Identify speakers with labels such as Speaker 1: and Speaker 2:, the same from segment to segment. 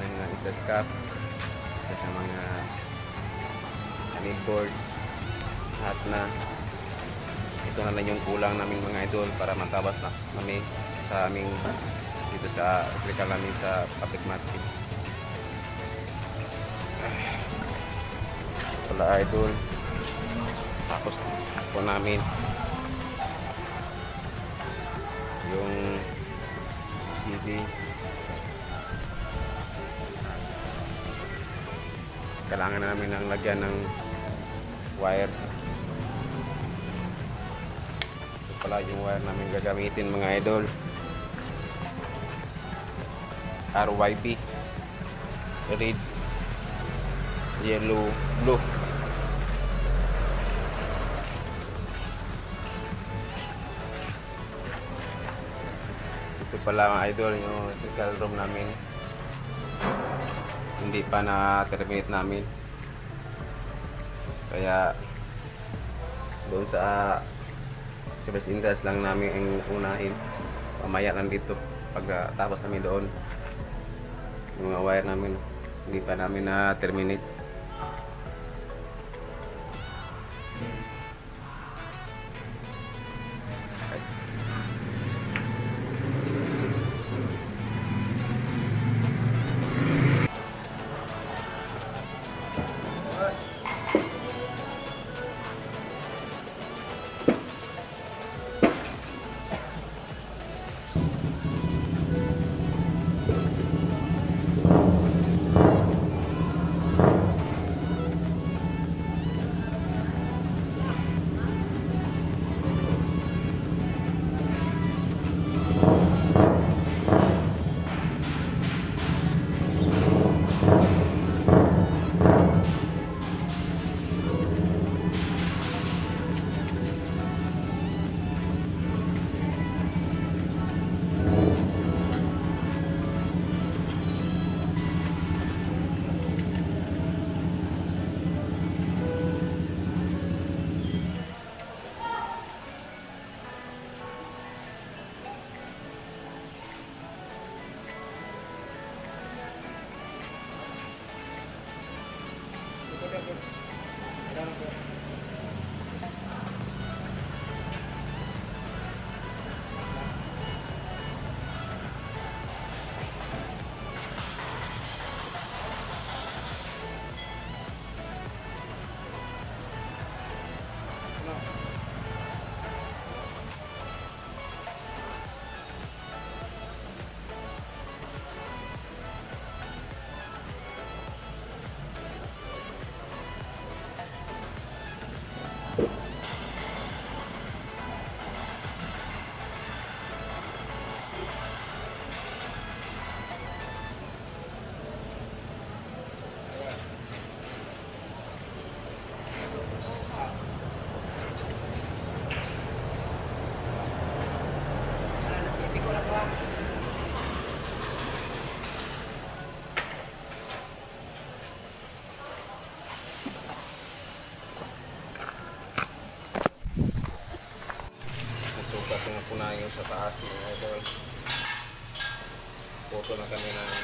Speaker 1: ng mga exhaust cap at saka mga board lahat na ito na lang yung kulang namin mga idol para matabas na kami sa aming dito sa electrical namin sa public market. Wala idol. Tapos po namin. Yung CD kailangan na namin ng lagyan ng wire. Ito pala yung wire namin gagamitin mga idol. RYB red. Yellow. Blue. Ito pala mga idol yung electrical room namin hindi pa na-terminate namin. Kaya doon sa service interest lang namin ang unahin. Mamaya lang dito pag tapos namin doon. Yung mga wire namin hindi pa namin na-terminate Nasukat Photo na kami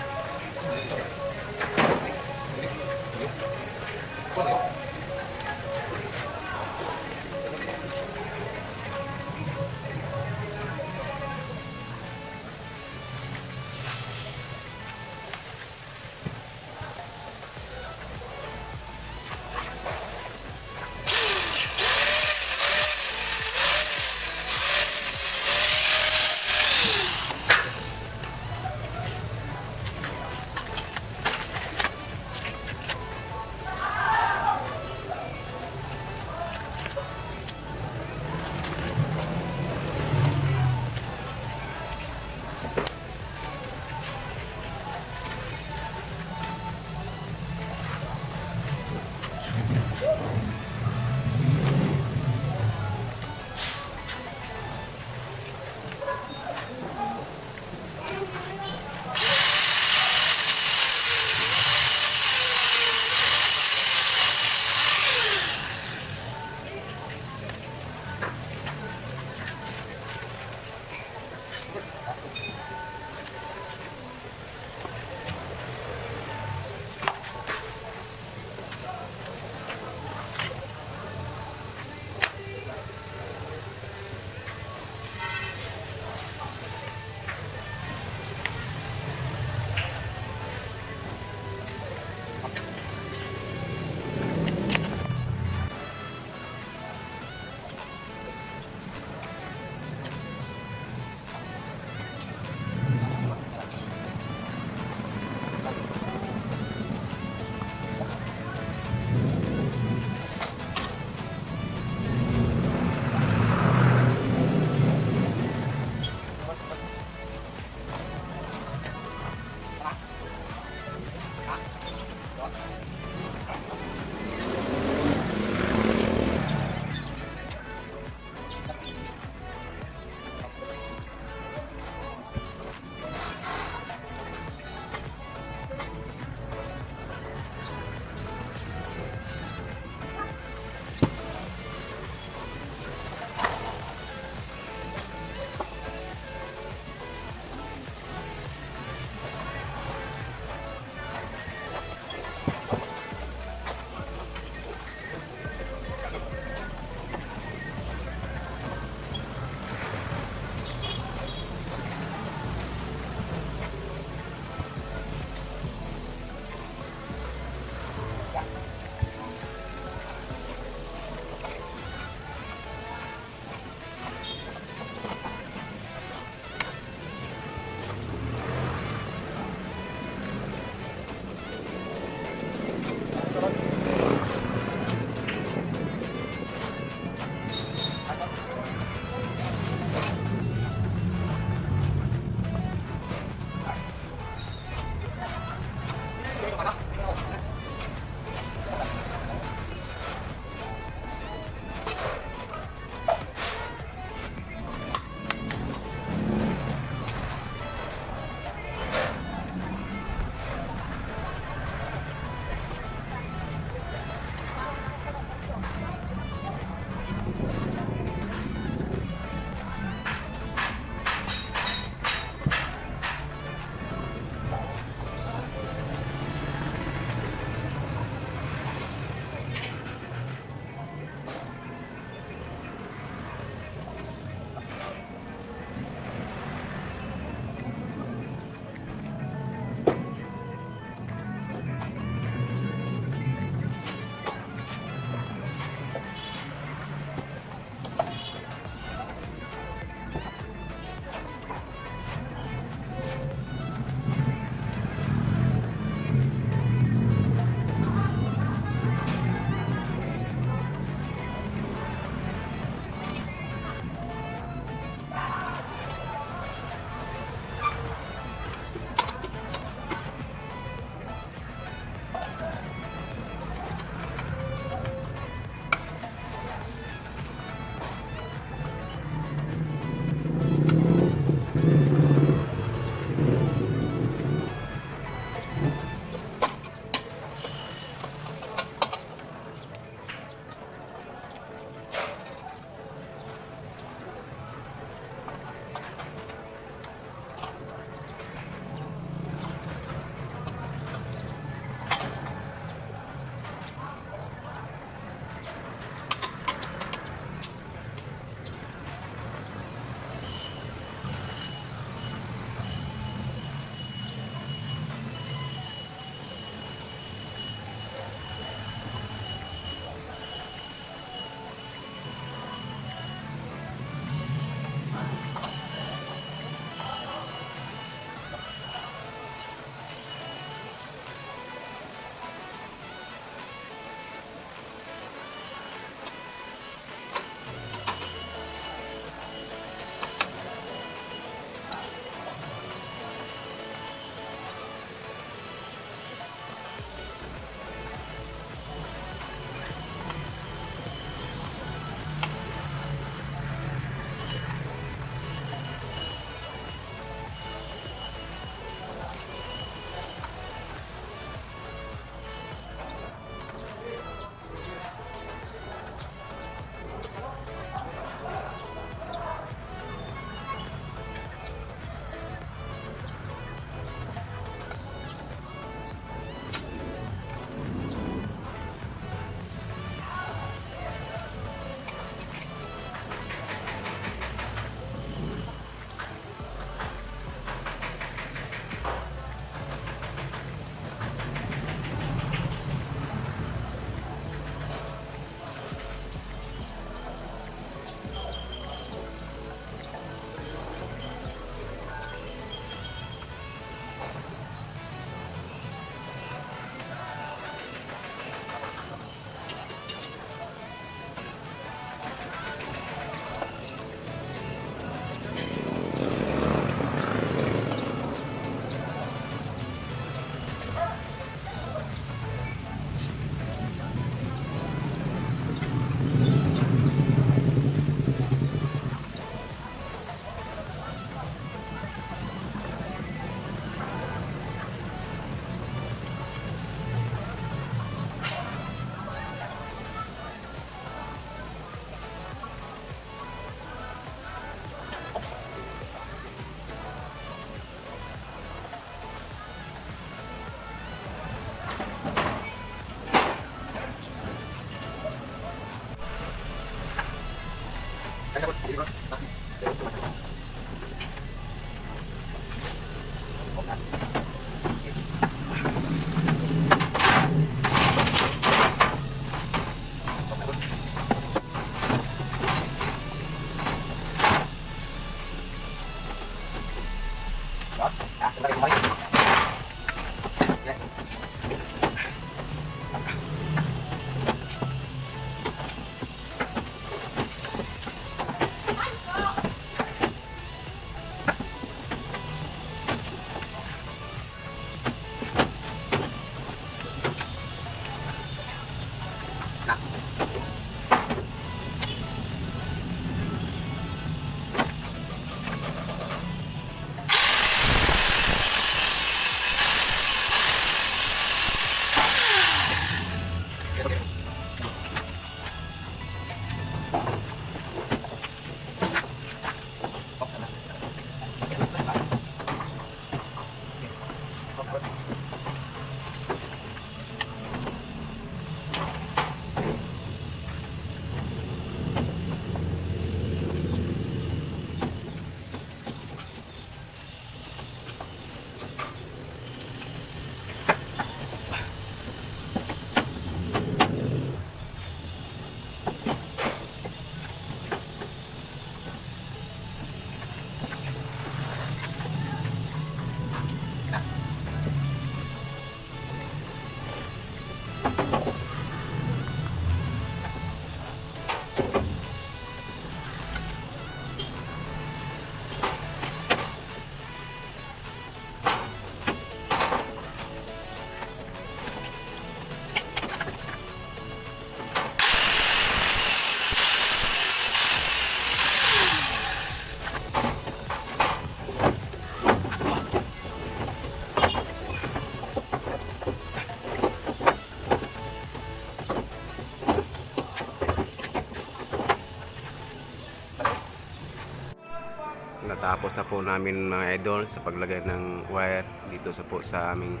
Speaker 1: Natapos na po namin mga idol sa paglagay ng wire dito sa po sa aming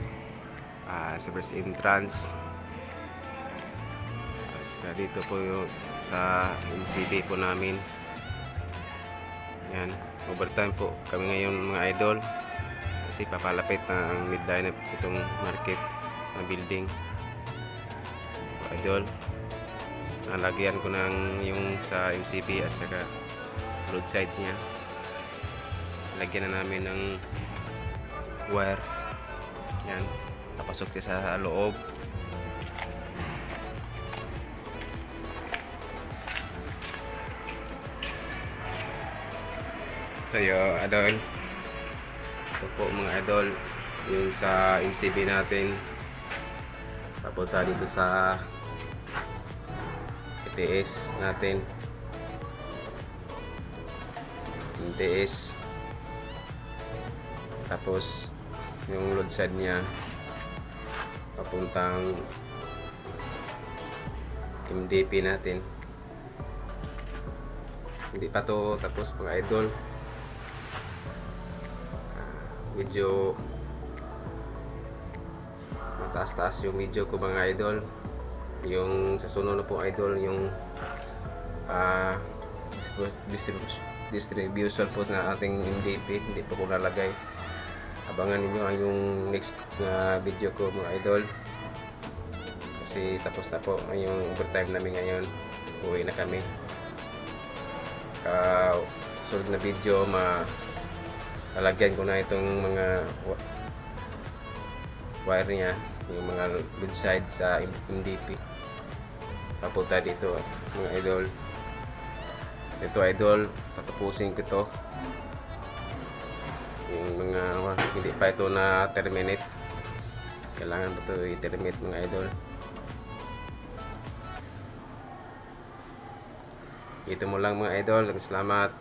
Speaker 1: uh, service entrance. At dito po yung sa MCB po namin. Yan, overtime po kami ngayon mga idol. Kasi papalapit na ang midline na itong market na building. Idol, nalagyan ko ng yung sa MCB at saka roadside niya lagyan na namin ng wire. Yan. Napasok siya sa loob. Yung idol ito po mga idol yung sa MCB natin. Papunta dito sa ETS natin. ETS tapos yung load side niya papuntang MDP natin. Hindi pa to tapos mga idol. Ah, medyo mataas-taas yung video ko mga idol. Yung sa sunod na po idol yung ah distribution distribution po sa ating MDP hindi po ko nalagay abangan ninyo ang yung next na video ko mga idol. Kasi tapos na po ang yung overtime namin ngayon. Uwi na kami. Uh, sunod na video ma lalagyan ko na itong mga wire niya yung mga load side sa MDP papunta dito mga idol. Ito idol tatapusin ko to mga ano, hindi pa ito na terminate. Kailangan pa ito i-terminate mga idol. Ito mo lang mga idol. Salamat